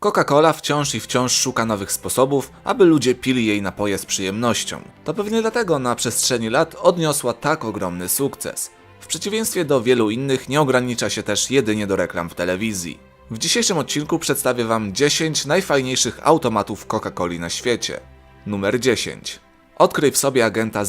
Coca-Cola wciąż i wciąż szuka nowych sposobów, aby ludzie pili jej napoje z przyjemnością. To pewnie dlatego na przestrzeni lat odniosła tak ogromny sukces. W przeciwieństwie do wielu innych nie ogranicza się też jedynie do reklam w telewizji. W dzisiejszym odcinku przedstawię Wam 10 najfajniejszych automatów Coca-Coli na świecie. Numer 10. Odkryj w sobie agenta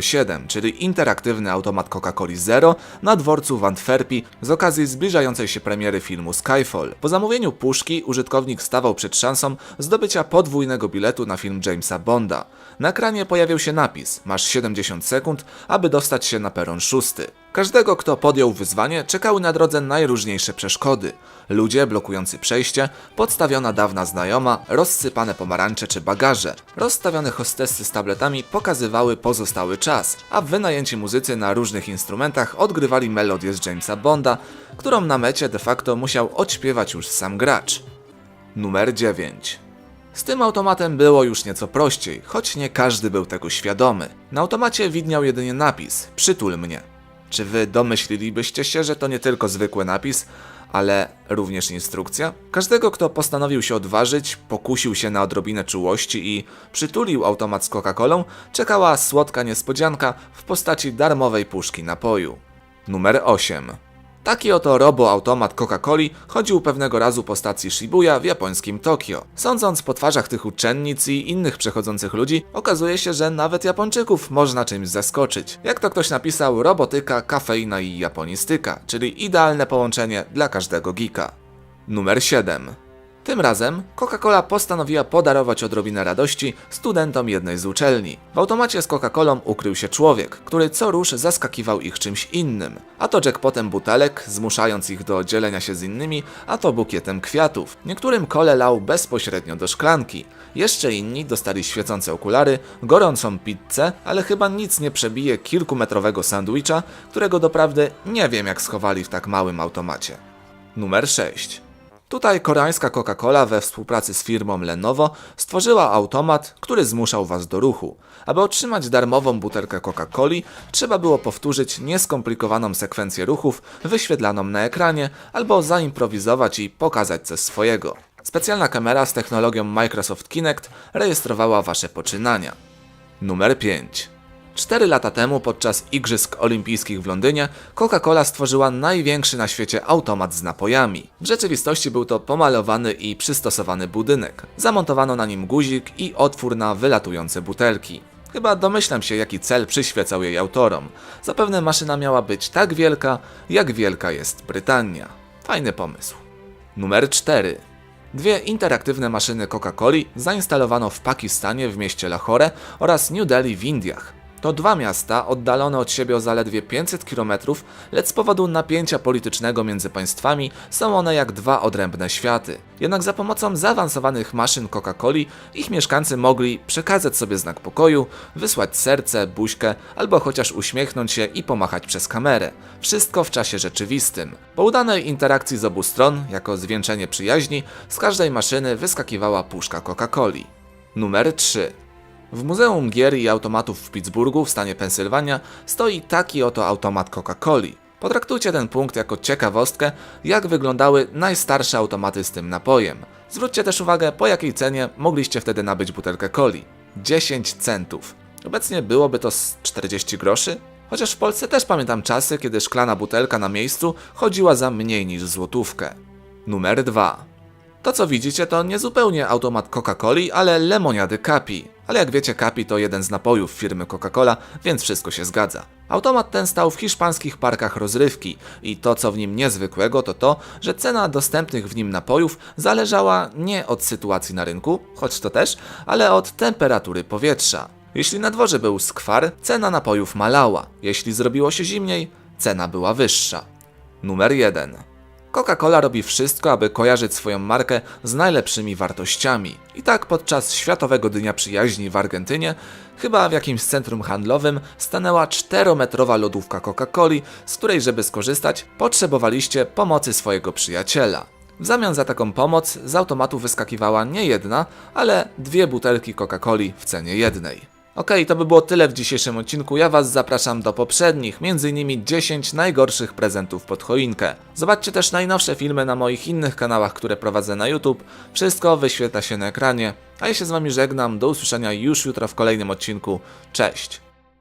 007, czyli interaktywny automat Coca-Coli Zero na dworcu w Antwerpii z okazji zbliżającej się premiery filmu Skyfall. Po zamówieniu puszki użytkownik stawał przed szansą zdobycia podwójnego biletu na film Jamesa Bonda. Na ekranie pojawił się napis: Masz 70 sekund, aby dostać się na peron szósty. Każdego, kto podjął wyzwanie, czekały na drodze najróżniejsze przeszkody. Ludzie blokujący przejście, podstawiona dawna znajoma, rozsypane pomarańcze czy bagaże. Rozstawione hostessy z tabletami pokazywały pozostały czas, a wynajęci muzycy na różnych instrumentach odgrywali melodię z Jamesa Bonda, którą na mecie de facto musiał odśpiewać już sam gracz. Numer 9. Z tym automatem było już nieco prościej, choć nie każdy był tego świadomy. Na automacie widniał jedynie napis: Przytul mnie. Czy wy domyślilibyście się, że to nie tylko zwykły napis, ale również instrukcja? Każdego, kto postanowił się odważyć, pokusił się na odrobinę czułości i przytulił automat z Coca-Colą, czekała słodka niespodzianka w postaci darmowej puszki napoju. Numer 8. Taki oto robo-automat Coca-Coli chodził pewnego razu po stacji Shibuya w japońskim Tokio. Sądząc po twarzach tych uczennic i innych przechodzących ludzi, okazuje się, że nawet Japończyków można czymś zaskoczyć. Jak to ktoś napisał, robotyka, kafeina i japonistyka, czyli idealne połączenie dla każdego geeka. Numer 7. Tym razem Coca-Cola postanowiła podarować odrobinę radości studentom jednej z uczelni. W automacie z Coca-Colą ukrył się człowiek, który co rusz zaskakiwał ich czymś innym. A to jackpotem butelek, zmuszając ich do dzielenia się z innymi, a to bukietem kwiatów. Niektórym kole lał bezpośrednio do szklanki. Jeszcze inni dostali świecące okulary, gorącą pizzę, ale chyba nic nie przebije kilkumetrowego sandwicha, którego doprawdy nie wiem jak schowali w tak małym automacie. Numer 6. Tutaj koreańska Coca-Cola we współpracy z firmą Lenovo stworzyła automat, który zmuszał Was do ruchu. Aby otrzymać darmową butelkę Coca-Coli, trzeba było powtórzyć nieskomplikowaną sekwencję ruchów wyświetlaną na ekranie albo zaimprowizować i pokazać coś swojego. Specjalna kamera z technologią Microsoft Kinect rejestrowała Wasze poczynania. Numer 5. Cztery lata temu, podczas Igrzysk Olimpijskich w Londynie, Coca-Cola stworzyła największy na świecie automat z napojami. W rzeczywistości był to pomalowany i przystosowany budynek. Zamontowano na nim guzik i otwór na wylatujące butelki. Chyba domyślam się, jaki cel przyświecał jej autorom. Zapewne maszyna miała być tak wielka, jak wielka jest Brytania. Fajny pomysł. Numer 4. Dwie interaktywne maszyny Coca-Coli zainstalowano w Pakistanie w mieście Lahore oraz New Delhi w Indiach. To dwa miasta oddalone od siebie o zaledwie 500 km, lecz z powodu napięcia politycznego między państwami są one jak dwa odrębne światy. Jednak za pomocą zaawansowanych maszyn Coca-Coli ich mieszkańcy mogli przekazać sobie znak pokoju, wysłać serce, buźkę albo chociaż uśmiechnąć się i pomachać przez kamerę. Wszystko w czasie rzeczywistym. Po udanej interakcji z obu stron, jako zwieńczenie przyjaźni, z każdej maszyny wyskakiwała puszka Coca-Coli. Numer 3. W Muzeum Gier i Automatów w Pittsburghu w stanie Pensylwania stoi taki oto automat Coca-Coli. Potraktujcie ten punkt jako ciekawostkę, jak wyglądały najstarsze automaty z tym napojem. Zwróćcie też uwagę, po jakiej cenie mogliście wtedy nabyć butelkę coli. 10 centów. Obecnie byłoby to z 40 groszy? Chociaż w Polsce też pamiętam czasy, kiedy szklana butelka na miejscu chodziła za mniej niż złotówkę. Numer 2. To co widzicie to nie zupełnie automat Coca-Coli, ale lemoniady Capi. Ale jak wiecie Capi to jeden z napojów firmy Coca-Cola, więc wszystko się zgadza. Automat ten stał w hiszpańskich parkach rozrywki i to co w nim niezwykłego to to, że cena dostępnych w nim napojów zależała nie od sytuacji na rynku, choć to też, ale od temperatury powietrza. Jeśli na dworze był skwar, cena napojów malała. Jeśli zrobiło się zimniej, cena była wyższa. Numer 1. Coca-Cola robi wszystko, aby kojarzyć swoją markę z najlepszymi wartościami. I tak podczas Światowego Dnia Przyjaźni w Argentynie, chyba w jakimś centrum handlowym, stanęła 4-metrowa lodówka Coca-Coli, z której, żeby skorzystać, potrzebowaliście pomocy swojego przyjaciela. W zamian za taką pomoc z automatu wyskakiwała nie jedna, ale dwie butelki Coca-Coli w cenie jednej. Okej, to by było tyle w dzisiejszym odcinku. Ja Was zapraszam do poprzednich, m.in. 10 najgorszych prezentów pod choinkę. Zobaczcie też najnowsze filmy na moich innych kanałach, które prowadzę na YouTube. Wszystko wyświetla się na ekranie. A ja się z Wami żegnam. Do usłyszenia już jutro w kolejnym odcinku. Cześć!